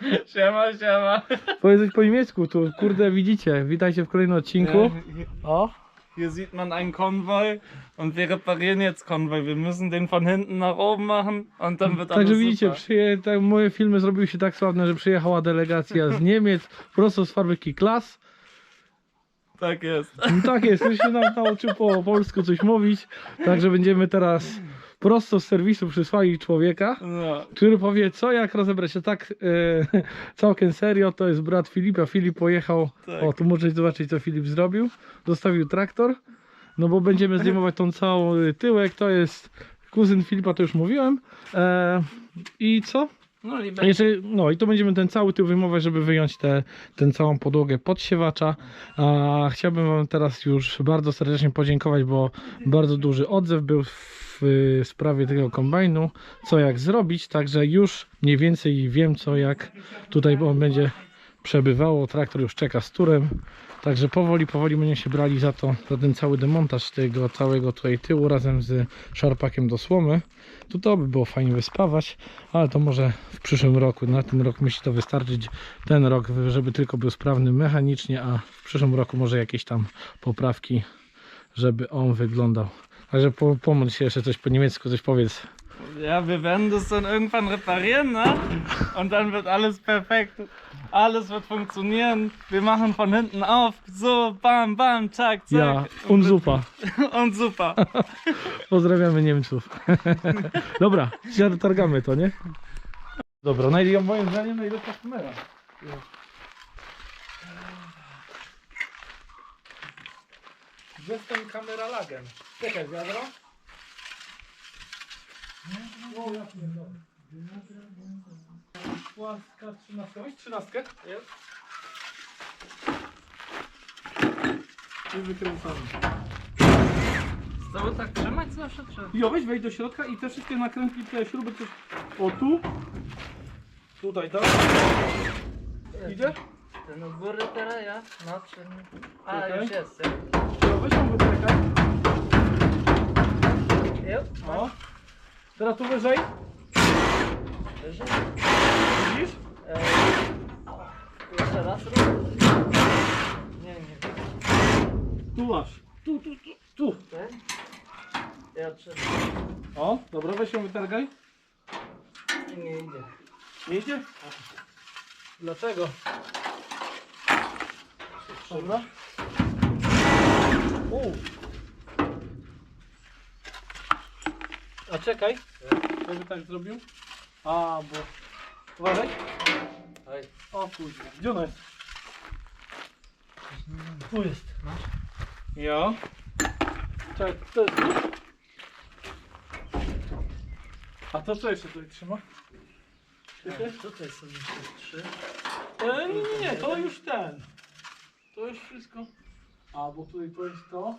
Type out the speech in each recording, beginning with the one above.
Siema, siema. Powiedz coś po niemiecku, tu kurde widzicie. Witajcie w kolejnym odcinku. O, hier sieht man einen Konvoi und wir reparieren jetzt Konvoi. Wir müssen den von hinten nach oben machen und dann wird Także alles widzicie, super. przyje, tak, moje filmy zrobiły się tak sławne, że przyjechała delegacja z Niemiec, prosto z fabryki Klas. Tak jest. No tak jest, już się nam nauczył po polsku coś mówić. Także będziemy teraz prosto z serwisu przysłali człowieka, No. który powie co, jak rozebrać się tak e, całkiem serio. To jest brat Filipa. Filip pojechał, Tak. o tu możecie zobaczyć co Filip zrobił. Zostawił traktor, no bo będziemy zdejmować tą całą y, tyłek. To jest kuzyn Filipa, to już mówiłem. E, I co? No i A Jeżeli, no i to będziemy ten cały tył wyjmować, żeby wyjąć tę tę całą podłogę podsiewacza. A chciałbym Wam teraz już bardzo serdecznie podziękować, bo bardzo duży odzew był w, w sprawie tego kombajnu, co jak zrobić, także już mniej więcej wiem co jak tutaj on będzie przebywało. Traktor już czeka z turem. Także powoli, powoli będziemy się brali za to, za ten cały demontaż tego całego tutaj tyłu razem z szarpakiem do słomy. Tu to by było fajnie wyspawać, ale to może w przyszłym roku. Na tym roku musi to wystarczyć. Ten rok, żeby tylko był sprawny mechanicznie, a w przyszłym roku może jakieś tam poprawki, żeby on wyglądał. Także po, pomódl się jeszcze coś po niemiecku, coś powiedz. Ja, wir werden das dann irgendwann reparieren, ne? Und dann wird alles perfekt. Alles wird funktionieren. Wir machen von hinten auf. So, bam, bam, zack, zack. Ja, und super. Und super. Pozdrawiamy Niemców. Dobra, targamy to, nie? Dobra, najlepiej, moim zdaniem najlepsza kamera. Jestem kameralagiem. Czekaj, wiadro. O, ja pierdolę. Płaska trzynastka. Weź trzynastkę. Jest. I wykręcamy. Znowu tak trzymać zawsze trzeba. Jo, weź wejdź do środka i te wszystkie nakrętki, te śruby coś... O tu. Tutaj, tak? Idzie? Ten u góry teraz ja? No czy... A, Czekaj. już jest. Jo, weź wytykaj. Jup, O. Teraz tu wyżej. wyżej. Widzisz? E, jeszcze raz. Nie, nie. Tu masz. Tu, tu, tu, tu. Ten? Ja trzymam. O, dobra, weź ją wytargaj. Nie idzie. Nie idzie? Dlaczego? Dobra. U. A czekaj. Żeby tak zrobił. A, bo... Uważaj. Oj. O kurde, gdzie ona jest? Tu jest. Masz? Ja. Czekaj, to jest tu? A to co jeszcze tutaj trzyma? Wiecie? Tutaj są jeszcze trzy. E, nie, nie, nie, to już ten. To już wszystko. A, bo tutaj to jest to.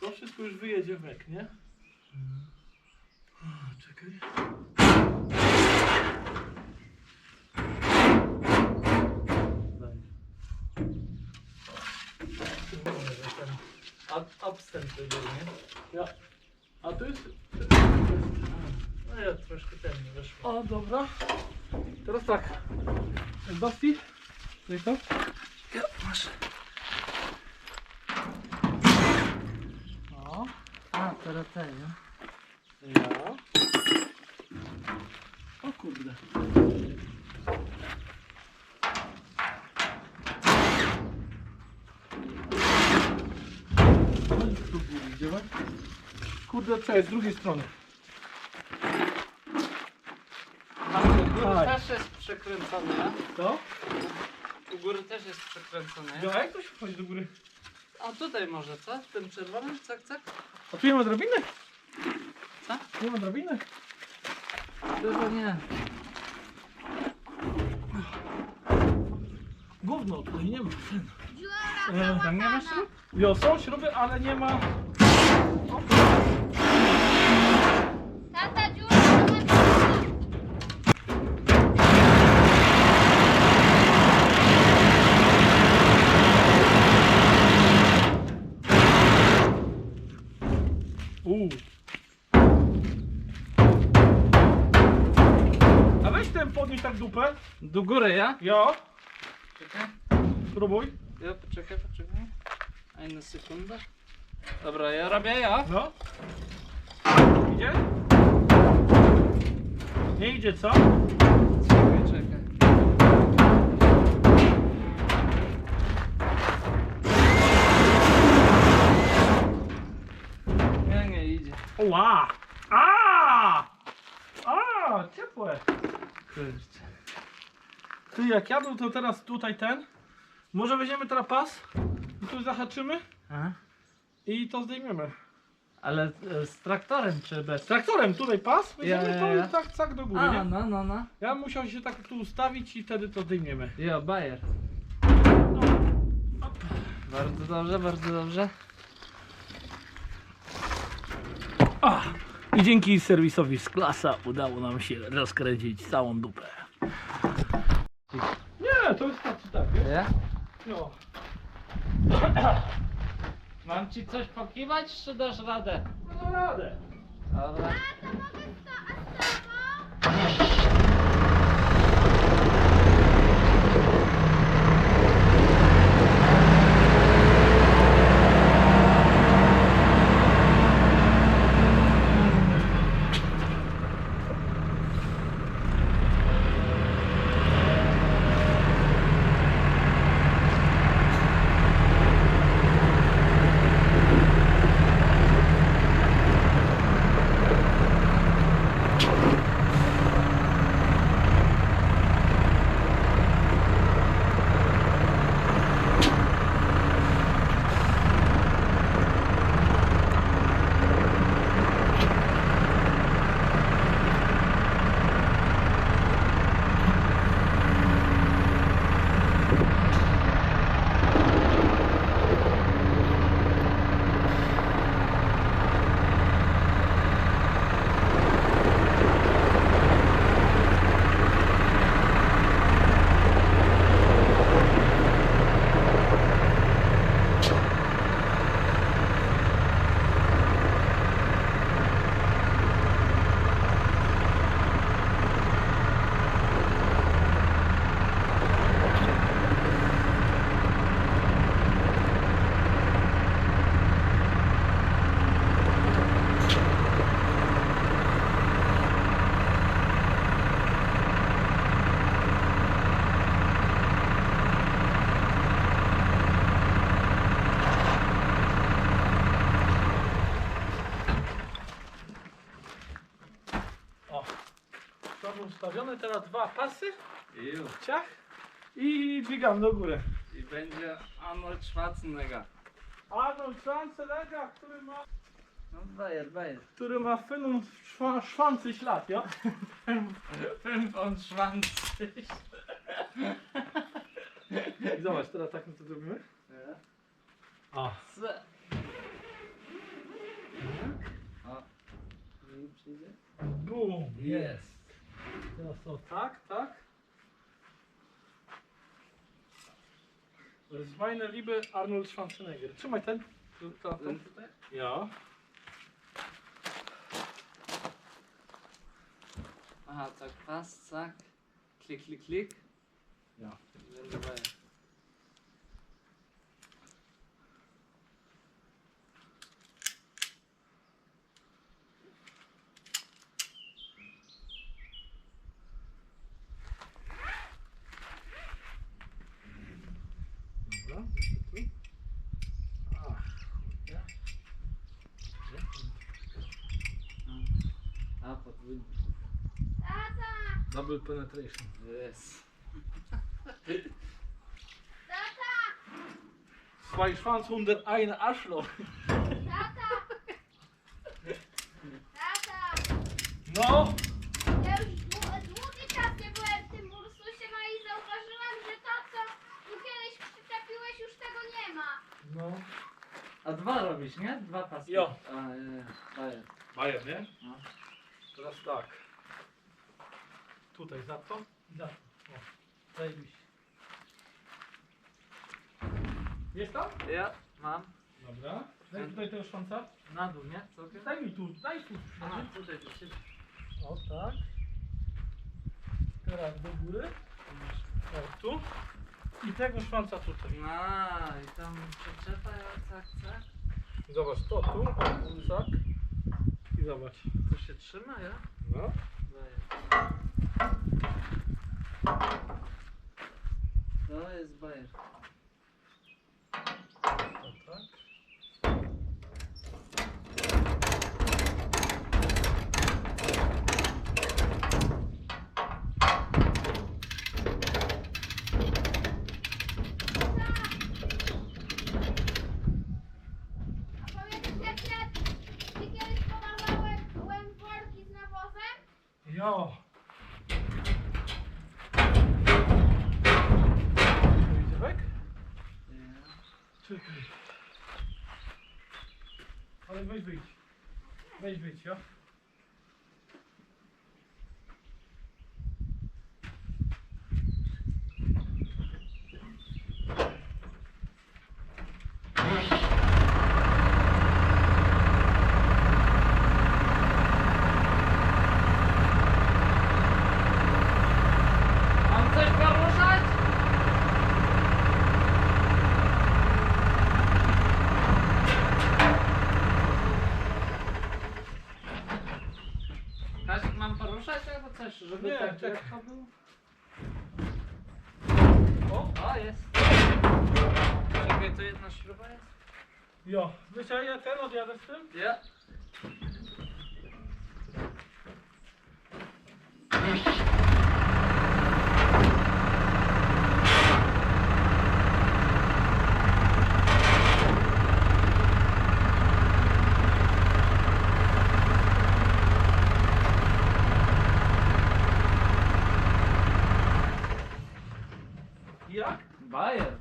To wszystko już wyjedzie wek, nie? A, czekaj. Ab abstent wybił, nie? Ja. A tu jest. No ja troszkę ten nie wyszło. O, dobra. Teraz tak. Basti? Tutaj to? Ja, masz. O. A, teraz ten, nie? Ja. O kurde. No. Kurde, co jest z drugiej strony? Góry też jest przekręcone? Co? U góry też jest przekręcone, nie? Ja, jak to się wchodzi do góry? A tutaj może, co? Tym czerwonym? Cak, cak? A tu nie ma drabiny? Co? Nie ma drabiny? Chyba nie. Gówno, tutaj nie ma. E, tam nie masz Jo, są śruby, ale nie ma... Tata dziura ma dziura. Uuu. Tak dupę. Do góry, ja? Jo, Czekaj. spróbuj. Ja, poczekaj, poczekaj. Eine sekundę. Dobra, ja robię, ja. No. Idzie? Nie idzie, co? Czekaj, czekaj. Nie, nie idzie. Ła! A! A, ciepłe. Kurczę. Ty, jak ja to teraz tutaj ten, może weźmiemy teraz pas i tu zahaczymy Aha. i to zdejmiemy. Ale e, z traktorem czy bez? Traktorem tutaj pas, weźmiemy Ja, ja, to ja. i tak, tak do góry, A, nie? no, no, no. Ja musiał się tak tu ustawić i wtedy to zdejmiemy. Jo, Bayer. No. Bardzo dobrze, bardzo dobrze. A, I dzięki serwisowi z klasa udało nam się rozkręcić całą dupę. To? No. Mam ci coś pokiwać, czy dasz radę? No radę. Dobra. O. Są ustawione teraz dwa pasy, Ju. ciach i dźwigam do góry. I będzie Arnold Schwarzenegger. Arnold Schwarzenegger, który ma, No Bayer, Bayer. który ma fynum szwa, szwancy ślad, jo? Zwanzig. I zobacz, teraz tak my to zrobimy. Ja. O. Co? O. Nie przyjdzie? Bum. Jest. Teraz to tak, tak. To jest meine liebe Arnold Schwarzenegger. Trzymaj ten. Tu, tutaj? Ja. Aha, tak pas, zack. Klick, klick, klick. Ja Bayer. Dobra, jeszcze tu. Ach, ja. A, podwójny. Double penetration. Jest. Zwei Schwanzhunder, eine Arschloch. Tata! Tata! No! Ja już dłu- długi czas nie byłem w tym Ursusie, no i zauważyłem, że to, co tu kiedyś przyczepiłeś, już tego nie ma. No. A dwa robisz, nie? Dwa paski. Jo. A, je, Bayer. Bajer, nie? No. Teraz tak. Tutaj za to i za to. O, zajebiście. Jest tam? Ja mam. Dobra. Daj tutaj tego szwanca. Na dół, nie? Całkiem? Daj mi tu, daj tu. Aha, tutaj to się... O tak. Teraz do góry. O, tu. I tego szwanca tutaj. No i tam przyczepa, tak, tak. Zobacz, to tu, o, tak. I zobacz. To się trzyma, ja? No. Bajer. To jest bajer. O, tak. A Czekaj. Ale weź wyjdź. Weź wyjdź, jo. Mam coś poruszać? Kazik, mam poruszać coś, żeby Nie, tak czekaj. lekko było? O, O, jest. Czekaj, tu jedna śruba jest? jo. Wiecie, ja ten odjadę z tym? Ja. Jak? Bajer.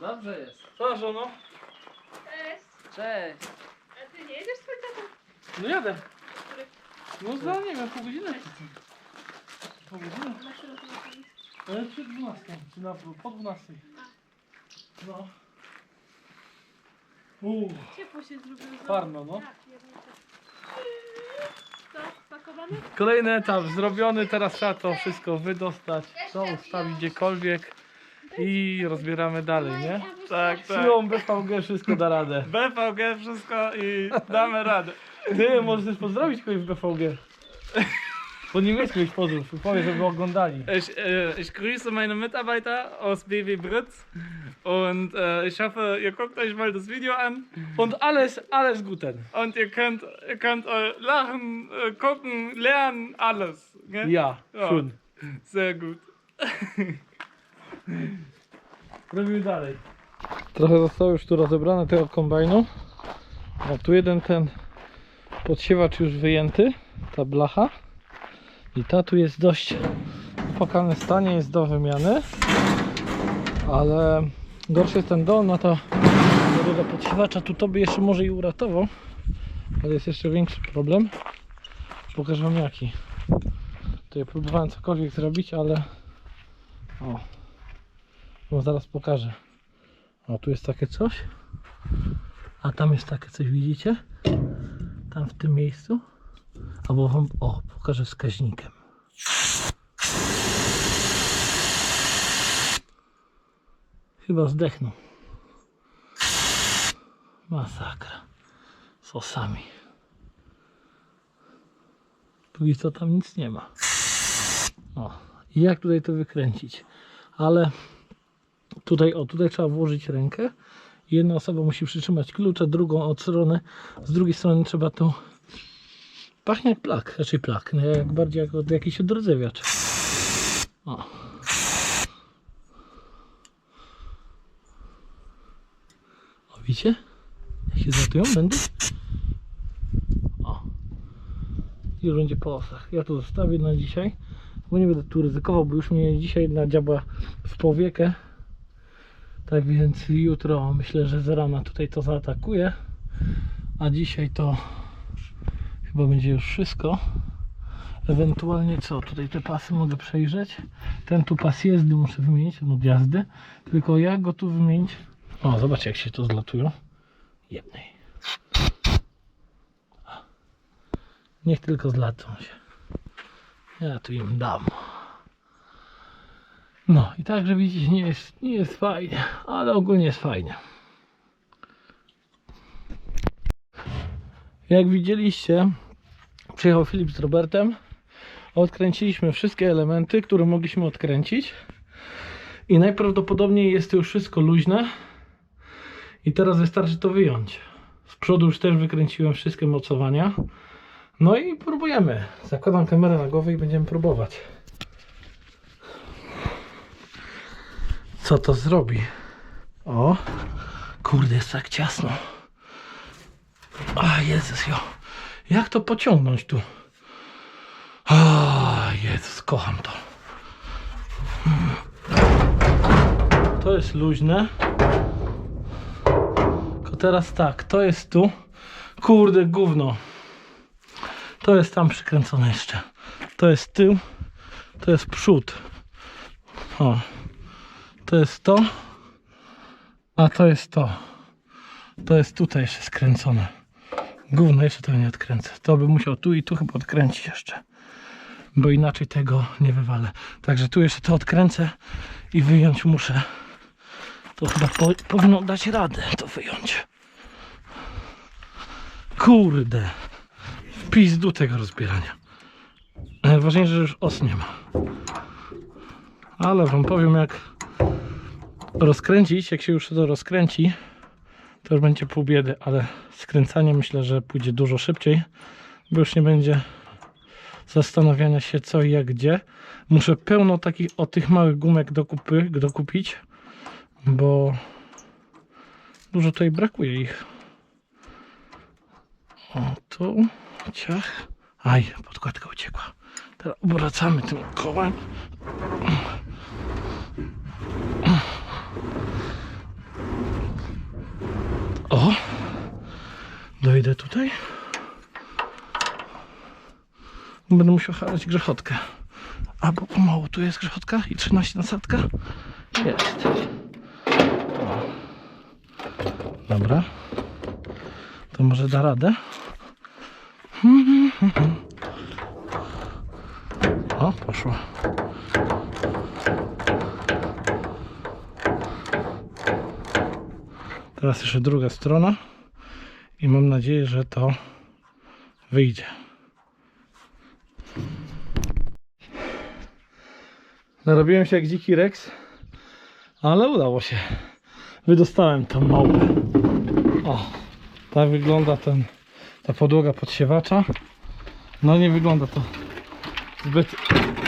Dobrze jest. Co, żono? Cześć. Cześć. A ty nie jedziesz z tatą? No jadę. No za, nie wiem, pół godziny. Pół godziny? Ale przed 12, czy na, po 12. No. Uuu, Ciepło się zrobiło. Parno, no. Tak, jednak tak. Co, spakowane? Kolejny etap zrobiony, teraz trzeba to wszystko wydostać, to ustawić gdziekolwiek i rozbieramy dalej, nie? Tak, tak. Siłą BVG wszystko da radę. BVG wszystko i damy radę. Ty, możesz też pozdrowić kogoś w BVG. Po niemiecku ich pozdrów, powiedz, żeby oglądali. Ich, äh, ich grüße meine Mitarbeiter aus BW Britz und äh, ich hoffe, ihr guckt euch mal das Video an Und alles, alles guten. und ihr könnt, ihr könnt äh, lachen, äh, gucken, lernen, alles. Gell? Ja, Ja. schön. Sehr gut. Robimy dalej. Trochę zostało już tu rozebrane tego kombajnu. O, tu jeden ten podsiewacz już wyjęty, ta blacha. I ta tu jest dość w stanie, jest do wymiany. Ale gorszy jest ten dol, no to do podsiewacza tu to by jeszcze może i uratował. Ale jest jeszcze większy problem. Pokażę wam jaki. Tutaj próbowałem cokolwiek zrobić, ale o, no zaraz pokażę. O, tu jest takie coś. A tam jest takie coś, widzicie? Tam w tym miejscu. Albo wam, o, pokażę wskaźnikiem. Chyba zdechnął. Masakra. Z osami. Póki co tam nic nie ma. O, i jak tutaj to wykręcić? Ale Tutaj, o, tutaj trzeba włożyć rękę. Jedna osoba musi przytrzymać klucz, a drugą od strony. Z drugiej strony trzeba tu. Pachnie jak plak, raczej plak, no jak bardziej jak od jakiś odrodzewiacz. O. O, widzicie? Jak się zatują będę? O. Już będzie po osach. Ja to zostawię na dzisiaj, bo nie będę tu ryzykował, bo już mnie dzisiaj nadziabła w powiekę. Tak więc jutro myślę, że z rana tutaj to zaatakuję. A dzisiaj to chyba będzie już wszystko. Ewentualnie co? Tutaj te pasy mogę przejrzeć. Ten tu pas jazdy muszę wymienić, od jazdy. Tylko jak go tu wymienić? O, zobaczcie jak się to zlatują. Jednej. Niech tylko zlatą się. Ja tu im dam. No i także widzicie, nie jest, nie jest fajnie, ale ogólnie jest fajnie. Jak widzieliście, przyjechał Filip z Robertem. Odkręciliśmy wszystkie elementy, które mogliśmy odkręcić. I najprawdopodobniej jest to już wszystko luźne. I teraz wystarczy to wyjąć. Z przodu już też wykręciłem wszystkie mocowania. No i próbujemy. Zakładam kamerę na głowę i będziemy próbować. Co to zrobi? O, kurde, jest tak ciasno. A, Jezus, jo. Jak to pociągnąć tu? A, Jezus, kocham to. To jest luźne. Tylko teraz tak, to jest tu. Kurde, gówno. To jest tam przykręcone jeszcze. To jest tył. To jest przód. O. To jest to. A to jest to. To jest tutaj jeszcze skręcone. Gówno jeszcze tego nie odkręcę. To bym musiał tu i tu chyba odkręcić jeszcze. Bo inaczej tego nie wywalę. Także tu jeszcze to odkręcę i wyjąć muszę. To chyba po, powinno dać radę to wyjąć. Kurde. W pizdu tego rozbierania. Najważniejsze, że już os nie ma. Ale wam powiem jak rozkręcić, jak się już to rozkręci, to już będzie pół biedy, ale skręcanie myślę, że pójdzie dużo szybciej, bo już nie będzie zastanawiania się co i jak gdzie. Muszę pełno takich o tych małych gumek dokupy, dokupić, bo dużo tutaj brakuje ich. O, tu, ciach. Aj, podkładka uciekła. Teraz obracamy tym kołem. O! Dojdę tutaj. Będę musiał harać grzechotkę. Albo pomału, tu jest grzechotka i 13 nasadka. Jest. Dobra. To może da radę. O, poszło. Teraz jeszcze druga strona i mam nadzieję, że to wyjdzie. Narobiłem się jak dziki Rex, ale udało się. Wydostałem tą małpę. O, tak wygląda ten, ta podłoga podsiewacza. No nie wygląda to zbyt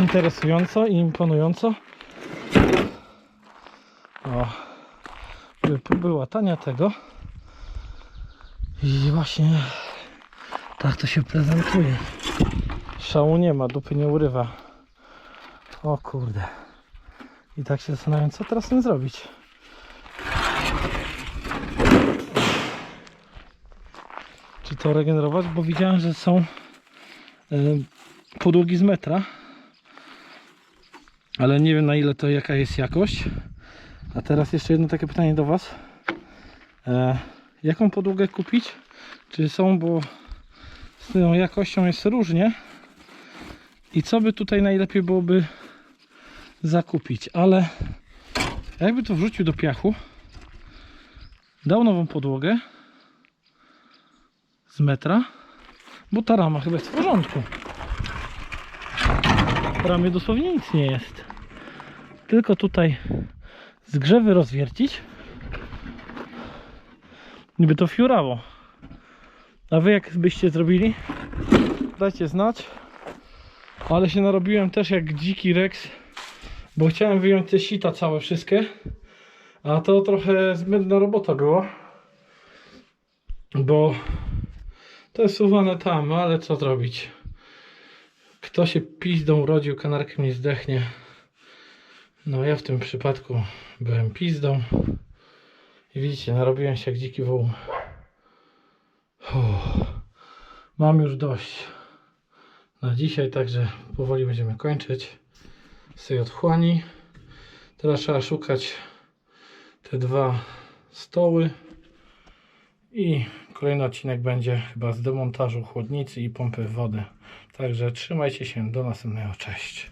interesująco i imponująco. O, były próby łatania tego. I właśnie tak to się prezentuje. Szału nie ma, dupy nie urywa. O kurde. I tak się zastanawiam, co teraz z tym zrobić. Czy to regenerować? Bo widziałem, że są y, podłogi z metra. Ale nie wiem na ile to jaka jest jakość. A teraz jeszcze jedno takie pytanie do Was. E, jaką podłogę kupić? Czy są, bo z tą jakością jest różnie. I co by tutaj najlepiej byłoby zakupić? Ale jakby to wrzucił do piachu, dał nową podłogę z metra, bo ta rama chyba jest w porządku. W ramie dosłownie nic nie jest. Tylko tutaj zgrzewy rozwiercić niby to fiurało a wy jak byście zrobili? Dajcie znać. Ale się narobiłem też jak dziki rex bo chciałem wyjąć te sita całe wszystkie. A to trochę zbędna robota była bo to jest uwane tam ale co zrobić? Kto się pizdą urodził kanarkiem nie zdechnie. No ja w tym przypadku byłem pizdą. I widzicie, narobiłem się jak dziki woł. Uff. Mam już dość na dzisiaj, także powoli będziemy kończyć z tej otchłani. Teraz trzeba szukać te dwa stoły i kolejny odcinek będzie chyba z demontażu chłodnicy i pompy wody. Także trzymajcie się, do następnego, cześć.